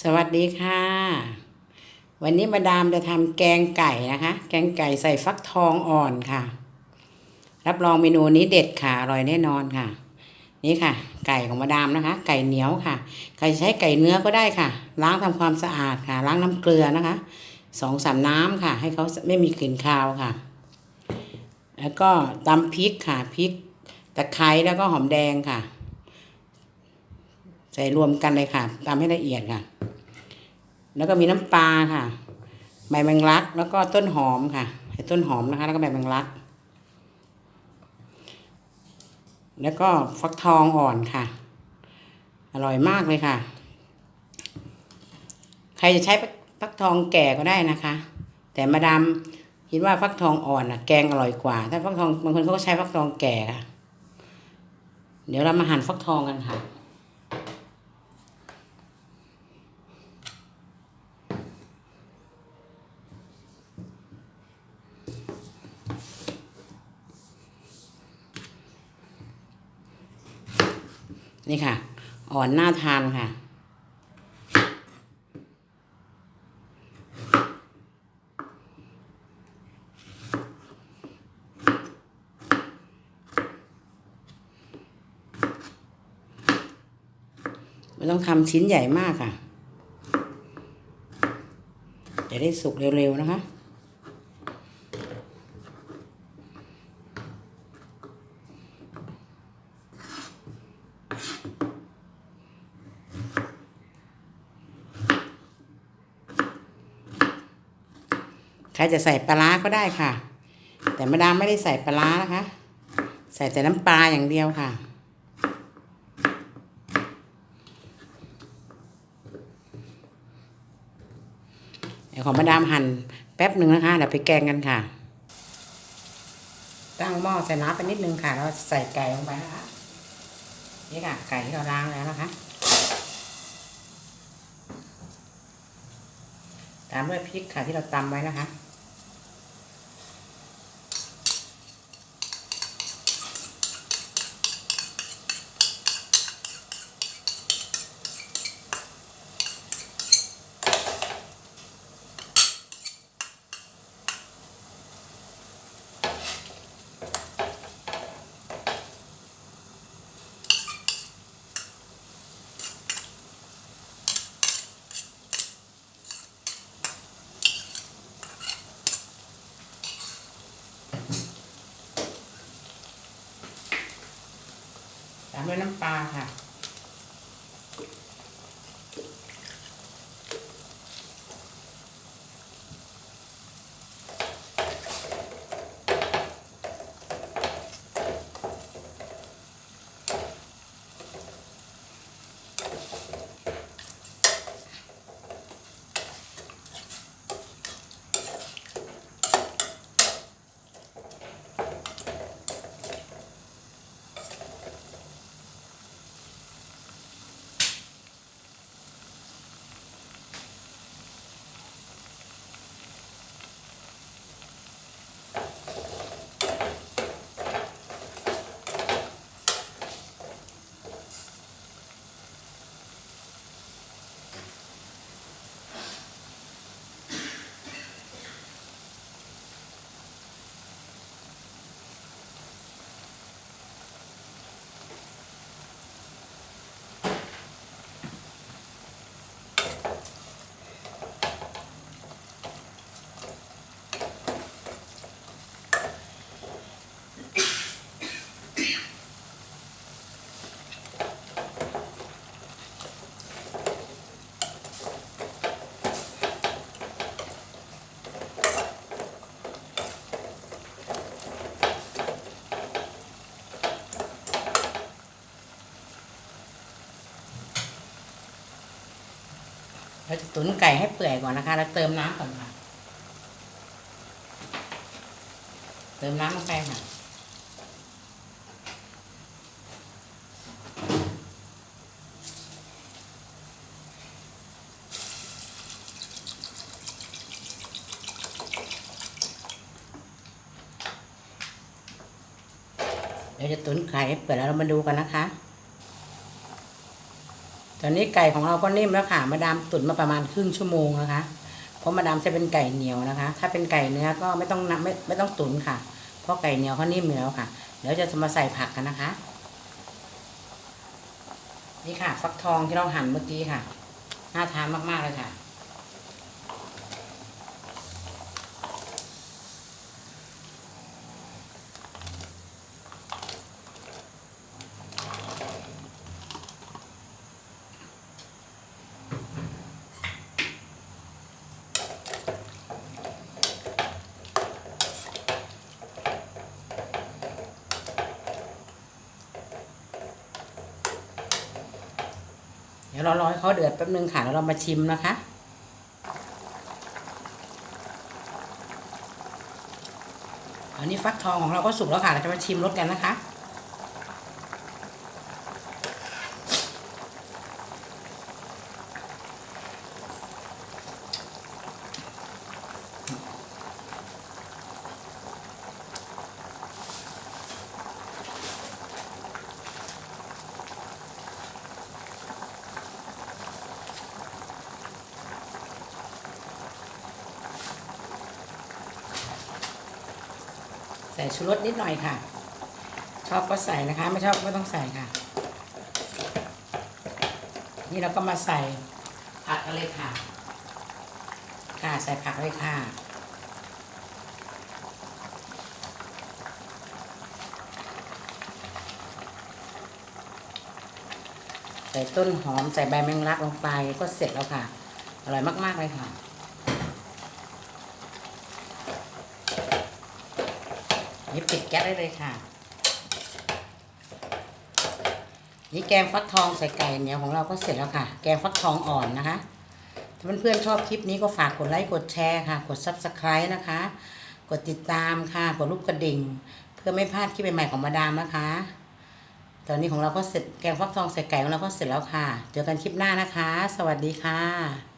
สวัสดีค่ะ วันนี้มาดามจะทำแกงไก่นะคะ แกงไก่ใส่ฟักทองอ่อนค่ะ รับรองเมนูนี้เด็ดค่ะอร่อยแน่นอนค่ะ นี่ค่ะ ไก่ของมาดามนะคะ ไก่เหนียวค่ะใครจะใช้ไก่เนื้อก็ได้ค่ะ ล้างทำความสะอาดค่ะ ล้างน้ำเกลือนะคะสองสามน้ำค่ะ ให้เขาไม่มีกลิ่นคาวค่ะ แล้วก็ตำพริกค่ะพริกตะไคร้แล้วก็หอมแดงค่ะ ใส่รวมกันเลยค่ะตำให้ละเอียดค่ะ แล้วก็มีน้ำปลาค่ะ ใบแมงลัก แล้วก็ต้นหอมค่ะใส่ต้นหอมนะคะ แล้วก็ใบแมงลัก แล้วก็ฟักทองอ่อนค่ะ อร่อยมากเลยค่ะ ใครจะใช้ฟักทองแก่ก็ได้นะคะ แต่มาดามคิดว่าฟักทองอ่อนอะ แกงอร่อยกว่า ถ้าฟักทองบางคนเขาก็ใช้ฟักทองแก่ค่ะ เดี๋ยวเรามาหั่นฟักทองกันค่ะ นี่ค่ะ อ่อนน่าทานค่ะ ไม่ต้องทำชิ้นใหญ่มากค่ะ จะได้สุกเร็วๆนะคะ ใครจะใส่ปลาก็ได้ค่ะ แต่มาดามไม่ได้ใส่ปลานะคะ ใส่แต่น้ำปลาอย่างเดียวค่ะ เดี๋ยวขอมาดามหั่นแป๊บหนึ่งนะคะเดี๋ยวไปแกงกันค่ะ ตั้งหม้อใส่น้ำไปนิดนึงค่ะแล้วใส่ไก่ลงไปนะคะนี่ค่ะไก่ที่เราล้างแล้วนะคะตามด้วยพริกค่ะที่เราตำไว้นะคะ น้ำปลาค่ะ เราจะตุ๋นไก่ให้เปื่อยก่อนนะคะ แล้วเติมน้ำก่อนค่ะ เติมน้ำลงไปค่ะ เดี๋ยวจะตุ๋นไข่ให้เปื่อยแล้วเรามาดูกันนะคะ ตอนนี้ไก่ของเราก็นิ่มแล้วค่ะ มาดามตุ๋นมาประมาณครึ่งชั่วโมงนะคะ เพราะมาดามจะเป็นไก่เหนียวนะคะ ถ้าเป็นไก่เนื้อก็ไม่ต้องนำไม่ไม่ต้องตุ๋นค่ะ เพราะไก่เหนียวเขานิ่มอยู่แล้วค่ะ เดี๋ยวจะมาใส่ผักกันนะคะ นี่ค่ะ ฟักทองที่เราหั่นเมื่อกี้ค่ะ น่าทานมากๆเลยค่ะ เดี๋ยวเรารอให้เขาเดือดแป๊บนึงค่ะแล้วเรามาชิมนะคะ อันนี้ฟักทองของเราก็สุกแล้วค่ะ เราจะมาชิมรสกันนะคะ ใส่ชูรสนิดหน่อยค่ะ ชอบก็ใส่นะคะ ไม่ชอบก็ต้องใส่ค่ะ นี่เราก็มาใส่ผักกันเลยค่ะ ค่ะใส่ผักเลยค่ะใส่ต้นหอมใส่ใบแมงลักลงไปก็เสร็จแล้วค่ะ อร่อยมาก ๆ เลยค่ะ นี่ปิดแก๊สได้เลยค่ะ นี่แกงฟักทองใส่ไก่เหนียวของเราก็เสร็จแล้วค่ะ แกงฟักทองอ่อนนะคะถ้าเพื่อนๆชอบคลิปนี้ก็ฝากกดไลค์กดแชร์ค่ะ กด subscribe นะคะ กดติดตามค่ะ กดรูปกระดิ่ง เพื่อไม่พลาดคลิปใหม่ๆของมาดามนะคะ ตอนนี้ของเราก็เสร็จแกงฟักทองใส่ไก่ของเราก็เสร็จแล้วค่ะ เจอกันคลิปหน้านะคะ สวัสดีค่ะ